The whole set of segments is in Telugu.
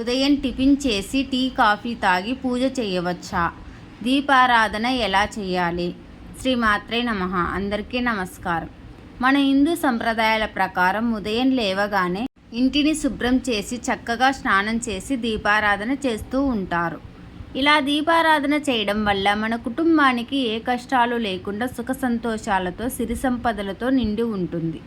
ఉదయం టిఫిన్ చేసి టీ కాఫీ తాగి పూజ చేయవచ్చా? దీపారాధన ఎలా చేయాలి? శ్రీ మాత్రే నమ. అందరికీ నమస్కారం. మన హిందూ సంప్రదాయాల ప్రకారం ఉదయం లేవగానే ఇంటిని శుభ్రం చేసి చక్కగా స్నానం చేసి దీపారాధన చేస్తూ ఉంటారు. ఇలా దీపారాధన చేయడం వల్ల మన కుటుంబానికి ఏ కష్టాలు లేకుండా సుఖ సంతోషాలతో సిరి సంపదలతో నిండి ఉంటుంది.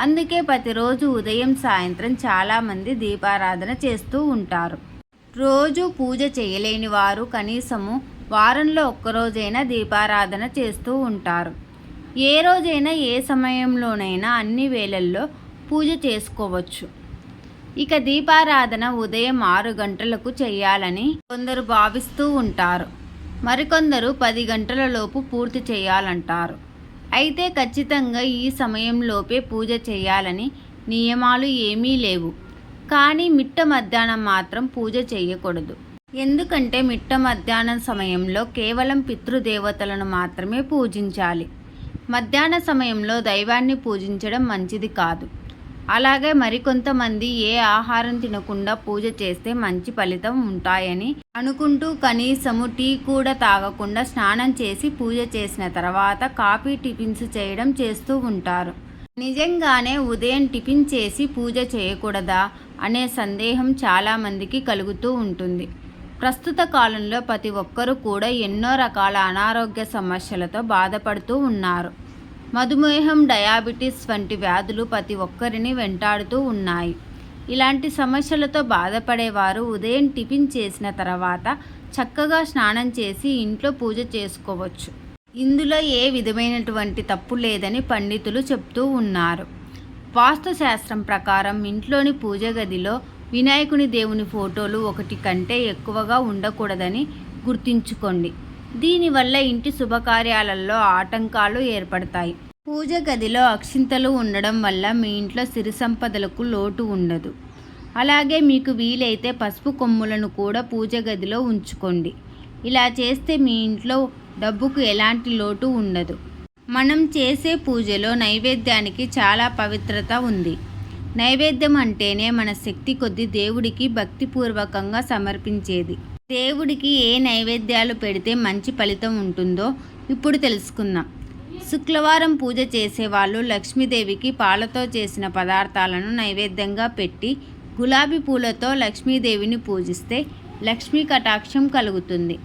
అందుకే ప్రతిరోజు ఉదయం సాయంత్రం చాలామంది దీపారాధన చేస్తూ ఉంటారు. రోజు పూజ చేయలేని వారు కనీసము వారంలో ఒక్కరోజైనా దీపారాధన చేస్తూ ఉంటారు. ఏ రోజైనా ఏ సమయంలోనైనా అన్ని వేళల్లో పూజ చేసుకోవచ్చు. ఇక దీపారాధన ఉదయం ఆరు గంటలకు చేయాలని కొందరు భావిస్తూ ఉంటారు. మరికొందరు పది గంటల లోపు పూర్తి చేయాలంటారు. అయితే ఖచ్చితంగా ఈ సమయంలోపే పూజ చేయాలని నియమాలు ఏమీ లేవు. కానీ మిట్ట మధ్యాహ్నం మాత్రం పూజ చేయకూడదు. ఎందుకంటే మిట్ట మధ్యాహ్నం సమయంలో కేవలం పితృదేవతలను మాత్రమే పూజించాలి. మధ్యాహ్న సమయంలో దైవాన్ని పూజించడం మంచిది కాదు. అలాగే మరికొంతమంది ఏ ఆహారం తినకుండా పూజ చేస్తే మంచి ఫలితం ఉంటాయని అనుకుంటూ కనీసము టీ కూడా తాగకుండా స్నానం చేసి పూజ చేసిన తర్వాత కాఫీ టిఫిన్స్ చేయడం చేస్తూ ఉంటారు. నిజంగానే ఉదయం టిఫిన్ చేసి పూజ చేయకూడదా అనే సందేహం చాలామందికి కలుగుతూ ఉంటుంది. ప్రస్తుత కాలంలో ప్రతి ఒక్కరూ కూడా ఎన్నో రకాల అనారోగ్య సమస్యలతో బాధపడుతూ ఉన్నారు. మధుమేహం డయాబెటీస్ వంటి వ్యాధులు ప్రతి ఒక్కరిని వెంటాడుతూ ఉన్నాయి. ఇలాంటి సమస్యలతో బాధపడేవారు ఉదయం టిఫిన్ చేసిన తర్వాత చక్కగా స్నానం చేసి ఇంట్లో పూజ చేసుకోవచ్చు. ఇందులో ఏ విధమైనటువంటి తప్పు లేదని పండితులు చెప్తూ ఉన్నారు. వాస్తుశాస్త్రం ప్రకారం ఇంట్లోని పూజ గదిలో వినాయకుని దేవుని ఫోటోలు ఒకటి కంటే ఎక్కువగా ఉండకూడదని గుర్తుంచుకోండి. దీనివల్ల ఇంటి శుభకార్యాలలో ఆటంకాలు ఏర్పడతాయి. పూజ గదిలో అక్షింతలు ఉండడం వల్ల మీ ఇంట్లో సిరి సంపదలకు లోటు ఉండదు. అలాగే మీకు వీలైతే పసుపు కొమ్ములను కూడా పూజ గదిలో ఉంచుకోండి. ఇలా చేస్తే మీ ఇంట్లో డబ్బుకు ఎలాంటి లోటు ఉండదు. మనం చేసే పూజలో నైవేద్యానికి చాలా పవిత్రత ఉంది. నైవేద్యం అంటేనే మన శక్తి కొద్ది దేవుడికి భక్తిపూర్వకంగా సమర్పించేది. దేవుడికి ఏ నైవేద్యాలు పెడితే మంచి ఫలితం ఉంటుందో ఇప్పుడు తెలుసుకుందాం. శుక్రవారం పూజ చేసేవాళ్ళు లక్ష్మీదేవికి పాలతో చేసిన పదార్థాలను నైవేద్యంగా పెట్టి గులాబీ పూలతో లక్ష్మీదేవిని పూజిస్తే లక్ష్మీ కటాక్షం కలుగుతుంది.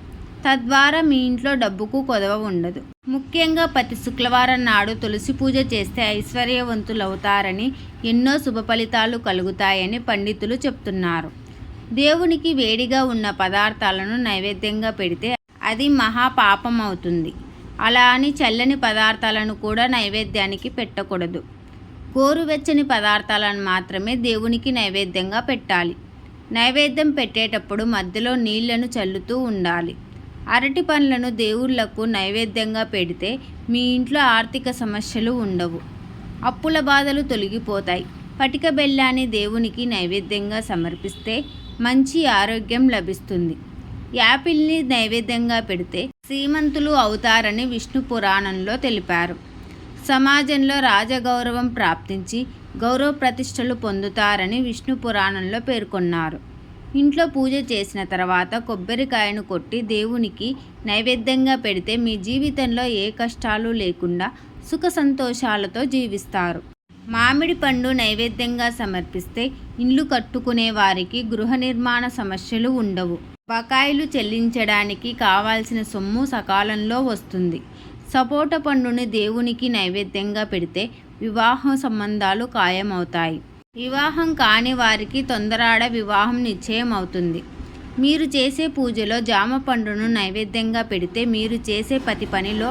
తద్వారా మీ ఇంట్లో డబ్బుకు కొదవ ఉండదు. ముఖ్యంగా ప్రతి శుక్రవారం నాడు తులసి పూజ చేస్తే ఐశ్వర్యవంతులవుతారని ఎన్నో శుభ ఫలితాలు కలుగుతాయని పండితులు చెప్తున్నారు. దేవునికి వేడిగా ఉన్న పదార్థాలను నైవేద్యంగా పెడితే అది మహాపాపం అవుతుంది అలా అని చల్లని పదార్థాలను కూడా నైవేద్యానికి పెట్టకూడదు. గోరువెచ్చని పదార్థాలను మాత్రమే దేవునికి నైవేద్యంగా పెట్టాలి. నైవేద్యం పెట్టేటప్పుడు మధ్యలో నీళ్ళను చల్లుతూ ఉండాలి. అరటి పండ్లను దేవుళ్ళకు నైవేద్యంగా పెడితే మీ ఇంట్లో ఆర్థిక సమస్యలు ఉండవు. అప్పుల బాధలు తొలగిపోతాయి. పటిక బెల్లాన్ని దేవునికి నైవేద్యంగా సమర్పిస్తే మంచి ఆరోగ్యం లభిస్తుంది. యాపిల్ని నైవేద్యంగా పెడితే శ్రీమంతులు అవుతారని విష్ణు పురాణంలో తెలిపారు. సమాజంలో రాజగౌరవం ప్రాప్తించి గౌరవ ప్రతిష్టలు పొందుతారని విష్ణు పురాణంలో పేర్కొన్నారు. ఇంట్లో పూజ చేసిన తర్వాత కొబ్బరికాయను కొట్టి దేవునికి నైవేద్యంగా పెడితే మీ జీవితంలో ఏ కష్టాలు లేకుండా సుఖ సంతోషాలతో జీవిస్తారు. మామిడి పండు నైవేద్యంగా సమర్పిస్తే ఇల్లు కట్టుకునే వారికి గృహ నిర్మాణ సమస్యలు ఉండవు. బకాయిలు చెల్లించడానికి కావాల్సిన సొమ్ము సకాలంలో వస్తుంది. సపోట పండుని దేవునికి నైవేద్యంగా పెడితే వివాహ సంబంధాలు ఖాయమవుతాయి. వివాహం కాని వారికి తొందరాడ వివాహం నిశ్చయం అవుతుంది మీరు చేసే పూజలో జామ పండును నైవేద్యంగా పెడితే మీరు చేసే ప్రతి పనిలో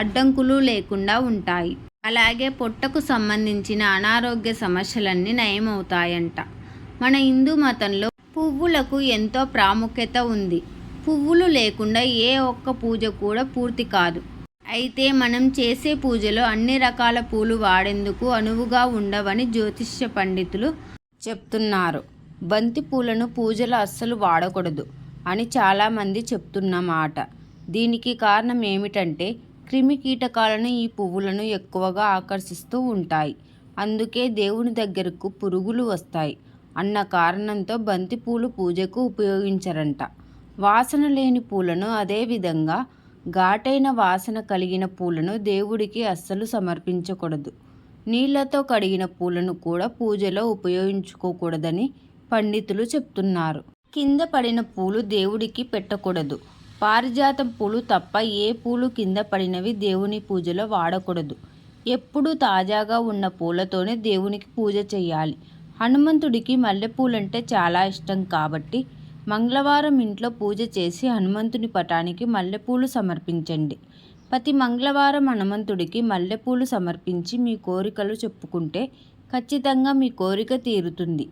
అడ్డంకులు లేకుండా ఉంటాయి. అలాగే పొట్టకు సంబంధించిన అనారోగ్య సమస్యలన్నీ నయమవుతాయంట. మన హిందూ మతంలో పువ్వులకు ఎంతో ప్రాముఖ్యత ఉంది. పువ్వులు లేకుండా ఏ ఒక్క పూజ కూడా పూర్తి కాదు. అయితే మనం చేసే పూజలో అన్ని రకాల పూలు వాడేందుకు అనువుగా ఉండవని జ్యోతిష్య పండితులు చెప్తున్నారు. బంతి పూలను పూజలు అస్సలు వాడకూడదు అని చాలామంది చెప్తున్నమాట దీనికి కారణం ఏమిటంటే క్రిమి కీటకాలను ఈ పువ్వులను ఎక్కువగా ఆకర్షిస్తూ ఉంటాయి. అందుకే దేవుని దగ్గరకు పురుగులు వస్తాయి. అన్న కారణంతో బంతి పూలు పూజకు ఉపయోగించరంట. వాసన లేని పూలను అదేవిధంగా ఘాటైన వాసన కలిగిన పూలను దేవుడికి అస్సలు సమర్పించకూడదు. నీళ్ళతో కడిగిన పూలను కూడా పూజలో ఉపయోగించుకోకూడదని పండితులు చెప్తున్నారు. కింద పడిన పూలు దేవుడికి పెట్టకూడదు. పారిజాతం పూలు తప్ప ఏ పూలు కింద పడినవి దేవుని పూజలో వాడకూడదు. ఎప్పుడూ తాజాగా ఉన్న పూలతోనే దేవునికి పూజ చేయాలి. హనుమంతుడికి మల్లెపూలంటే చాలా ఇష్టం కాబట్టి మంగళవారం ఇంట్లో పూజ చేసి హనుమంతుని పటానికి మల్లెపూలు సమర్పించండి. ప్రతి మంగళవారం హనుమంతుడికి మల్లెపూలు సమర్పించి మీ కోరికలు చెప్పుకుంటే ఖచ్చితంగా మీ కోరిక తీరుతుంది.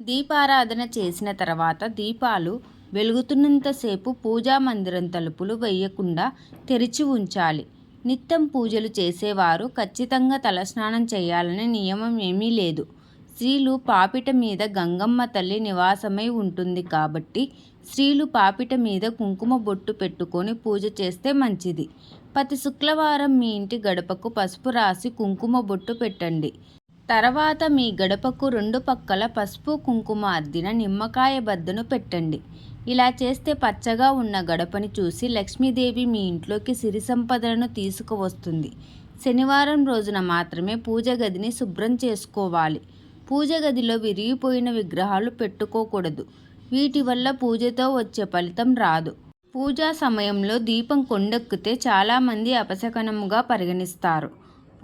దీపారాధన చేసిన తర్వాత దీపాలు వెలుగుతున్నంతసేపు పూజా మందిరం తలుపులు వేయకుండా తెరిచి ఉంచాలి. నిత్యం పూజలు చేసేవారు ఖచ్చితంగా తలస్నానం చేయాలనే నియమం ఏమీ లేదు. స్త్రీలు పాపిట మీద గంగమ్మ తల్లి నివాసమై ఉంటుంది కాబట్టి స్త్రీలు పాపిట మీద కుంకుమ బొట్టు పెట్టుకొని పూజ చేస్తే మంచిది. ప్రతి శుక్రవారం మీ ఇంటి గడపకు పసుపు రాసి కుంకుమ బొట్టు పెట్టండి. తర్వాత మీ గడపకు రెండు పక్కల పసుపు కుంకుమ అద్దిన నిమ్మకాయ బద్దను పెట్టండి. ఇలా చేస్తే పచ్చగా ఉన్న గడపని చూసి లక్ష్మీదేవి మీ ఇంట్లోకి సిరి సంపదలను తీసుకువస్తుంది. శనివారం రోజున మాత్రమే పూజ గదిని శుభ్రం చేసుకోవాలి. పూజ గదిలో విరిగిపోయిన విగ్రహాలు పెట్టుకోకూడదు. వీటి వల్ల పూజతో వచ్చే ఫలితం రాదు. పూజా సమయంలో దీపం కొండెక్కితే చాలామంది అపశకనముగా పరిగణిస్తారు.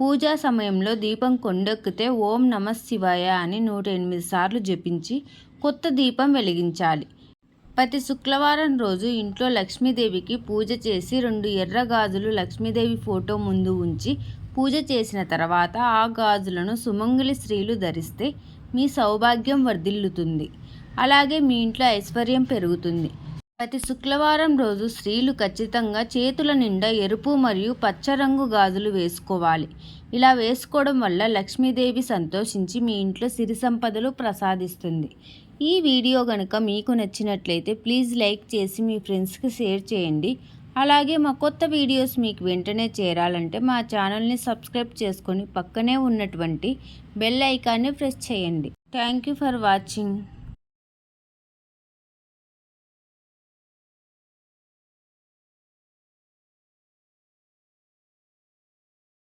పూజా సమయంలో దీపం కొండెక్కితే ఓం నమ శివాయ అని నూట ఎనిమిది సార్లు జపించి కొత్త దీపం వెలిగించాలి. ప్రతి శుక్రవారం రోజు ఇంట్లో లక్ష్మీదేవికి పూజ చేసి రెండు ఎర్ర గాజులు లక్ష్మీదేవి ఫోటో ముందు ఉంచి పూజ చేసిన తర్వాత ఆ గాజులను సుమంగళి స్త్రీలు ధరిస్తే మీ సౌభాగ్యం వర్ధిల్లుతుంది. అలాగే మీ ఇంట్లో ఐశ్వర్యం పెరుగుతుంది. ప్రతి శుక్రవారం రోజు స్త్రీలు ఖచ్చితంగా చేతుల నిండా ఎరుపు మరియు పచ్చ రంగు గాజులు వేసుకోవాలి. ఇలా వేసుకోవడం వల్ల లక్ష్మీదేవి సంతోషించి మీ ఇంట్లో సిరి సంపదలు ప్రసాదిస్తుంది. ఈ వీడియో కనుక మీకు నచ్చినట్లయితే ప్లీజ్ లైక్ చేసి మీ ఫ్రెండ్స్కి షేర్ చేయండి. అలాగే మా కొత్త వీడియోస్ మీకు వెంటనే చేరాలంటే మా ఛానల్ని సబ్స్క్రైబ్ చేసుకొని పక్కనే ఉన్నటువంటి బెల్ ఐకాన్ని ప్రెస్ చేయండి. Thank you for watching.